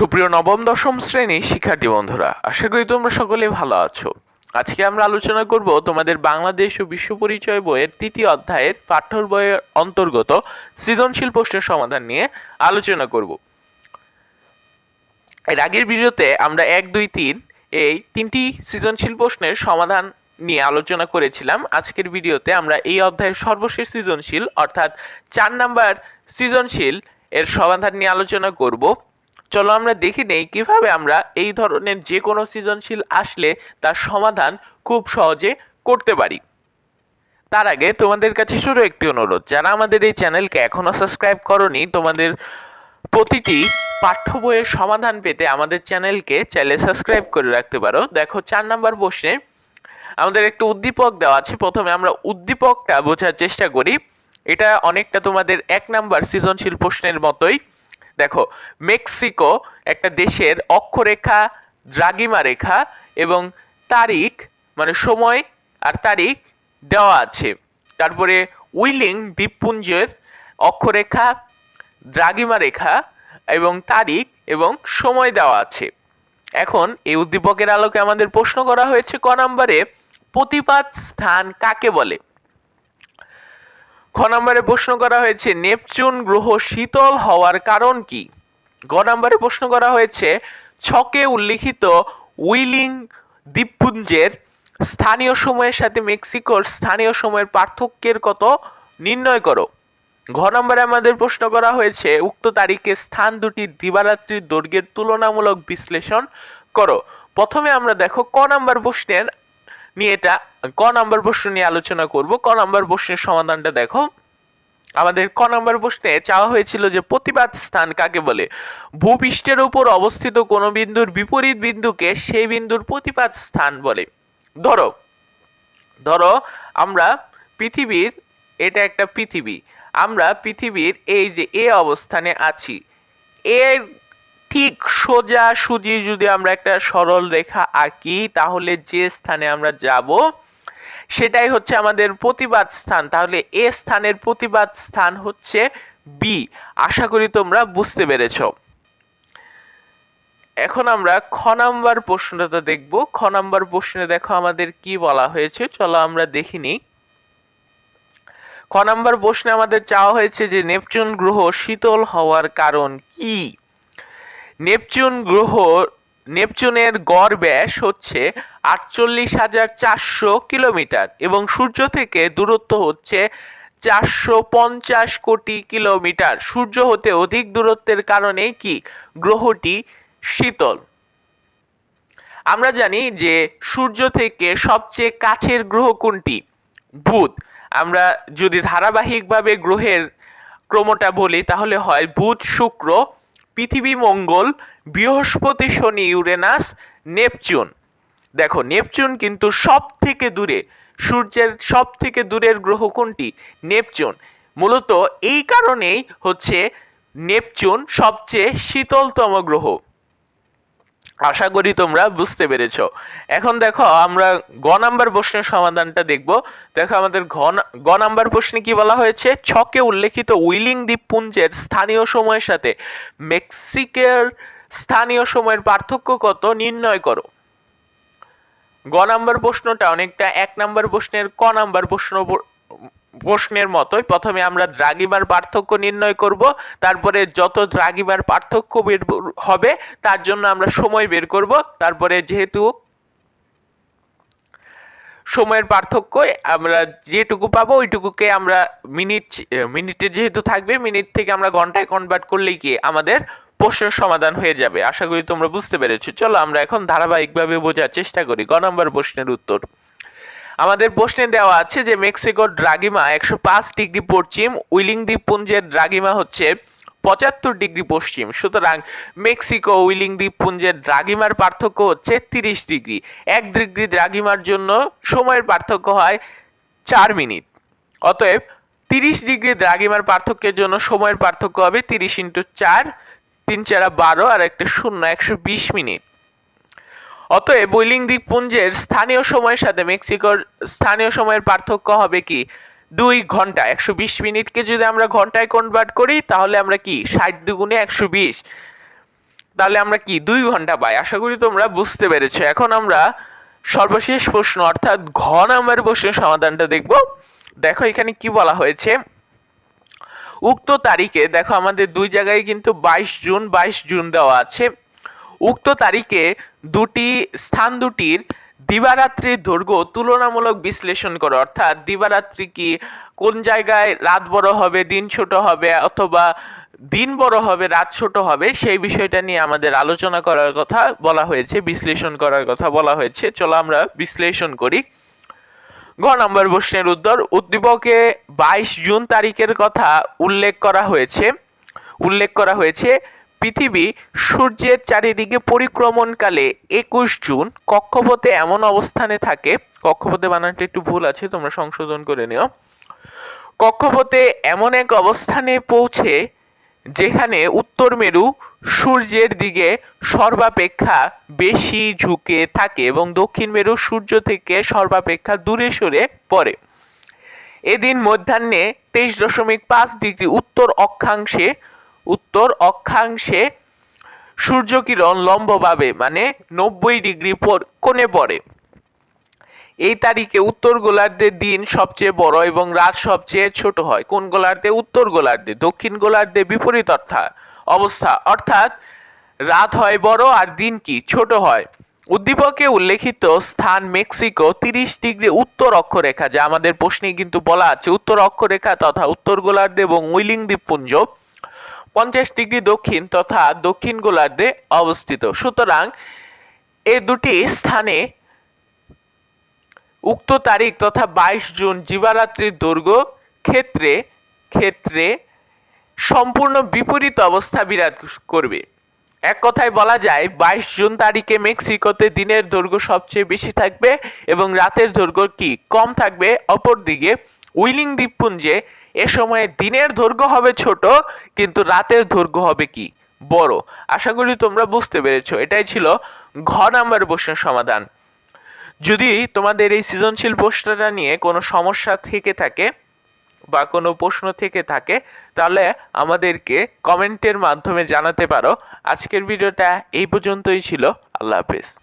সুপ্রিয় নবম, দশম শ্রেণির শিক্ষার্থী বন্ধুরা, আশা করি তোমরা সকলে ভালো আছো। আজকে আমরা আলোচনা করব তোমাদের বাংলাদেশ ও বিশ্ব পরিচয় বইয়ের তৃতীয় অধ্যায়ের পাঠ্য বইয়ের অন্তর্গত সৃজনশীল প্রশ্নের সমাধান নিয়ে আলোচনা করব। এর আগের ভিডিওতে আমরা এক, দুই, তিন এই তিনটি সৃজনশীল প্রশ্নের সমাধান নিয়ে আলোচনা করেছিলাম। আজকের ভিডিওতে আমরা এই অধ্যায়ের সর্বশেষ সৃজনশীল, অর্থাৎ চার নাম্বার সৃজনশীল এর সমাধান নিয়ে আলোচনা করব। চলো আমরা দেখি নেই কীভাবে আমরা এই ধরনের যে কোনো সৃজনশীল আসলে তার সমাধান খুব সহজে করতে পারি। তার আগে তোমাদের কাছে শুরু একটি অনুরোধ, যারা আমাদের এই চ্যানেলকে এখনও সাবস্ক্রাইব করনি, তোমাদের প্রতিটি পাঠ্য বইয়ের সমাধান পেতে আমাদের চ্যানেলকে চাইলে সাবস্ক্রাইব করে রাখতে পারো। দেখো, চার নাম্বার প্রশ্নে আমাদের একটা উদ্দীপক দেওয়া আছে। প্রথমে আমরা উদ্দীপকটা বোঝার চেষ্টা করি। এটা অনেকটা তোমাদের এক নাম্বার সৃজনশীল প্রশ্নের মতোই। দেখো, মেক্সিকো একটা দেশের অক্ষরেখা দ্রাগিমা রেখা এবং তারিখ মানে সময় আর তারিখ দেওয়া আছে। তারপরে উইলিং দ্বীপপুঞ্জের অক্ষরেখা দ্রাগিমা রেখা এবং তারিখ এবং সময় দেওয়া আছে। এখন এই উদ্দীপকের আলোকে আমাদের প্রশ্ন করা হয়েছে ক নম্বরে প্রতিপাদ স্থান কাকে বলে? খ নম্বরে প্রশ্ন করা হয়েছে, নেপচুন গ্রহ শীতল হওয়ার কারণ কি? গ নম্বরে প্রশ্ন করা হয়েছে, ছকে উল্লিখিত উইলিং দ্বীপপুঞ্জের স্থানীয় সময়ের সাথে মেক্সিকোর স্থানীয় সময়ের পার্থক্যের কত? নির্ণয় করো। ঘ নম্বরে আমাদের প্রশ্ন করা হয়েছে, উক্ত তারিখে স্থান দুটির দিবারাত্রির দৈর্ঘ্যের তুলনামূলক বিশ্লেষণ করো। প্রথমে আমরা দেখো, ক নাম্বার প্রশ্নের নিয়ে এটা ক নাম্বার প্রশ্ন নিয়ে আলোচনা করব। ক নাম্বার প্রশ্নের সমাধানটা দেখো। আমাদের ক নাম্বার প্রশ্নে চাওয়া হয়েছিল যে প্রতিবাদ স্থান কাকে বলে? ভূপৃষ্ঠের উপর অবস্থিত কোনো বিন্দুর বিপরীত বিন্দুকে সেই বিন্দুর প্রতিপাদ স্থান বলে। ধরো ধরো আমরা পৃথিবীর, এটা একটা পৃথিবী, আমরা পৃথিবীর এই যে এ অবস্থানে আছি, এর ঠিক সোজা সুজি যদি আমরা একটা সরল রেখা আঁকি, তাহলে যে স্থানে আমরা যাব, সেটাই হচ্ছে আমাদের প্রতিবাদ স্থান। তাহলে এ স্থানের প্রতিবাদ স্থান হচ্ছে বি আশা করি তোমরা বুঝতে পেরেছ। এখন আমরা খ নাম্বার প্রশ্নটা দেখব। খ নাম্বার প্রশ্নে দেখো আমাদের কি বলা হয়েছে, চলো আমরা দেখিনি খ নাম্বার প্রশ্নে আমাদের চাওয়া হয়েছে যে, নেপচুন গ্রহ শীতল হওয়ার কারণ কি? নেপচুন গ্রহ, নেপচুনের গড় ব্যাস হচ্ছে আটচল্লিশ হাজার চারশো কিলোমিটার এবং সূর্য থেকে দূরত্ব হচ্ছে চারশো পঞ্চাশ কোটি কিলোমিটার। সূর্য হতে অধিক দূরত্বের কারণে কি? গ্রহটি শীতল। আমরা জানি যে সূর্য থেকে সবচেয়ে কাছের গ্রহ কোনটি? বুধ। আমরা যদি ধারাবাহিকভাবে গ্রহের ক্রমটা বলি, তাহলে হয় বুধ, শুক্র পৃথিবী মঙ্গল, বৃহস্পতি শনি, ইউরেনাস, নেপচুন। দেখো, নেপচুন কিন্তু সব থেকে দূরে। সূর্যের সব থেকে দূরের গ্রহ কোনটি? নেপচুন। মূলত এই কারণেই হচ্ছে নেপচুন সবচেয়ে শীতলতম গ্রহ। আশা করি তোমরা বুঝতে পেরেছ। এখন দেখো, আমরা গ নাম্বার প্রশ্নের সমাধানটা দেখব। দেখো, আমাদের ঘ গ নাম্বার প্রশ্নে কি বলা হয়েছে? ছকে উল্লেখিত উইলিং দ্বীপপুঞ্জের স্থানীয় সময়ের সাথে মেক্সিকের স্থানীয় সময়ের পার্থক্য কত নির্ণয় করো। গ নাম্বার প্রশ্নটা অনেকটা এক নাম্বার প্রশ্নের, ক নাম্বার প্রশ্ন প্রশ্নের মতোই। প্রথমে আমরা দ্রাগিমার পার্থক্য নির্ণয় করব, তারপরে যত দ্রাগিমার পার্থক্য বের হবে, তার জন্য আমরা সময় বের করব। তারপরে যেহেতু সময়ের পার্থক্য, আমরা যেটুকু পাবো ওইটুকুকে আমরা মিনিট, মিনিটে যেহেতু থাকবে, মিনিট থেকে আমরা ঘন্টায় কনভার্ট করলেই কি আমাদের প্রশ্নের সমাধান হয়ে যাবে। আশা করি তোমরা বুঝতে পেরেছ। চলো আমরা এখন ধারাবাহিকভাবে বোঝার চেষ্টা করি। গ নম্বর প্রশ্নের উত্তর। আমাদের প্রশ্নে দেওয়া আছে যে মেক্সিকোর ড্রাগিমা একশো পাঁচ ডিগ্রি পশ্চিম উইলিং দ্বীপপুঞ্জের ড্রাগিমা হচ্ছে পঁচাত্তর ডিগ্রি পশ্চিম। সুতরাং মেক্সিকো উইলিং দ্বীপপুঞ্জের দ্রাগিমার পার্থক্য হচ্ছে তিরিশ ডিগ্রি। এক ডিগ্রি দ্রাগিমার জন্য সময়ের পার্থক্য হয় চার মিনিট। অতএব তিরিশ ডিগ্রি দ্রাগিমার পার্থক্যের জন্য সময়ের পার্থক্য হবে তিরিশ ইন্টু চার, তিন চারা বারো, আর একটা শূন্য, একশো বিশ মিনিট। অতএব উইলিং দ্বীপপুঞ্জের স্থানীয় সময়ের সাথে মেক্সিকোর স্থানীয় সময়ের পার্থক্য হবে কি? দুই ঘণ্টা, একশো বিশ মিনিটকে যদি আমরা ঘন্টায় কনভার্ট করি, তাহলে আমরা কি? ষাট দুগুণে একশো বিশ। তাহলে আমরা কি? দুই ঘণ্টা পাই। আশা করি তোমরা বুঝতে পেরেছ। এখন আমরা সর্বশেষ প্রশ্ন, অর্থাৎ ঘ নাম্বার প্রশ্নের সমাধানটা দেখব। দেখো এখানে কি বলা হয়েছে? উক্ত তারিখে, দেখো আমাদের দুই জায়গায় কিন্তু বাইশ জুন বাইশ জুন দেওয়া আছে। উক্ত তারিখে দুটি, স্থান দুটির দিবারাত্রির দৈর্ঘ্য তুলনামূলক বিশ্লেষণ করো। অর্থাৎ দিবারাত্রি কি কোন জায়গায় রাত বড় হবে, দিন ছোট হবে, অথবা দিন বড় হবে, রাত ছোট হবে, সেই বিষয়টা নিয়ে আমাদের আলোচনা করার কথা বলা হয়েছে, বিশ্লেষণ করার কথা বলা হয়েছে। চলো আমরা বিশ্লেষণ করি। ঘ নম্বর প্রশ্নের উত্তর, উদ্দীপকে বাইশ জুন তারিখের কথা উল্লেখ করা হয়েছে। উল্লেখ করা হয়েছে পৃথিবী সূর্যের চারিদিকে পরিক্রমণকালে একুশ জুন কক্ষপথে এমন অবস্থানে থাকে, কক্ষপথে বানানটা একটু ভুল আছে, তোমরা সংশোধন করে নিও। কক্ষপথে এমন এক অবস্থানে পৌঁছে যেখানে উত্তর মেরু সূর্যের দিকে সর্বাপেক্ষা বেশি ঝুঁকে থাকে এবং দক্ষিণ মেরু সূর্য থেকে সর্বাপেক্ষা দূরে সরে পড়ে। এদিন মধ্যাহ্নে তেইশ দশমিক পাঁচ ডিগ্রি উত্তর অক্ষাংশে উত্তর অক্ষাংশে সূর্যকিরণ লম্বভাবে মানে নব্বই ডিগ্রি কোণে পড়ে। এই তারিখে উত্তর গোলার্ধের দিন সবচেয়ে বড় এবং রাত সবচেয়ে ছোট হয়। কোন গোলার্ধে? উত্তর গোলার্ধে, দক্ষিণ গোলার্ধে বিপরীত অর্থাৎ অবস্থা, অর্থাৎ রাত হয় বড় আর দিন কি? ছোট হয়। উদ্দীপকে উল্লেখিত স্থান মেক্সিকো, তিরিশ ডিগ্রি উত্তর অক্ষরেখা, যা আমাদের প্রশ্নে কিন্তু বলা আছে। উত্তর অক্ষরেখা তথা উত্তর গোলার্ধে এবং উইলিং দ্বীপপুঞ্জ পঞ্চাশ ডিগ্রি দক্ষিণ তথা দক্ষিণ গোলার্ধে অবস্থিত। সুতরাং এ দুটি স্থানে উক্ত তারিখ তথা বাইশ জুন জীবারাত্রির দৈর্ঘ্য ক্ষেত্রে ক্ষেত্রে সম্পূর্ণ বিপরীত অবস্থা বিরাজ করবে। এক কথায় বলা যায়, বাইশ জুন তারিখে মেক্সিকোতে দিনের দৈর্ঘ্য সবচেয়ে বেশি থাকবে এবং রাতের দৈর্ঘ্য কি? কম থাকবে। অপরদিকে, উইলিং দ্বীপপুঞ্জে এ সময়ে দিনের দৈর্ঘ্য হবে ছোট, কিন্তু রাতের দৈর্ঘ্য হবে কি? বড়। আশা করি তোমরা বুঝতে পেরেছ। এটাই ছিল ঘ নাম্বার প্রশ্নের সমাধান। যদি তোমাদের এই সৃজনশীল প্রশ্নটা নিয়ে কোনো সমস্যা থেকে থাকে বা কোনো প্রশ্ন থেকে থাকে, তাহলে আমাদেরকে কমেন্টের মাধ্যমে জানাতে পারো। আজকের ভিডিওটা এই পর্যন্তই ছিল। আল্লাহ হাফেজ।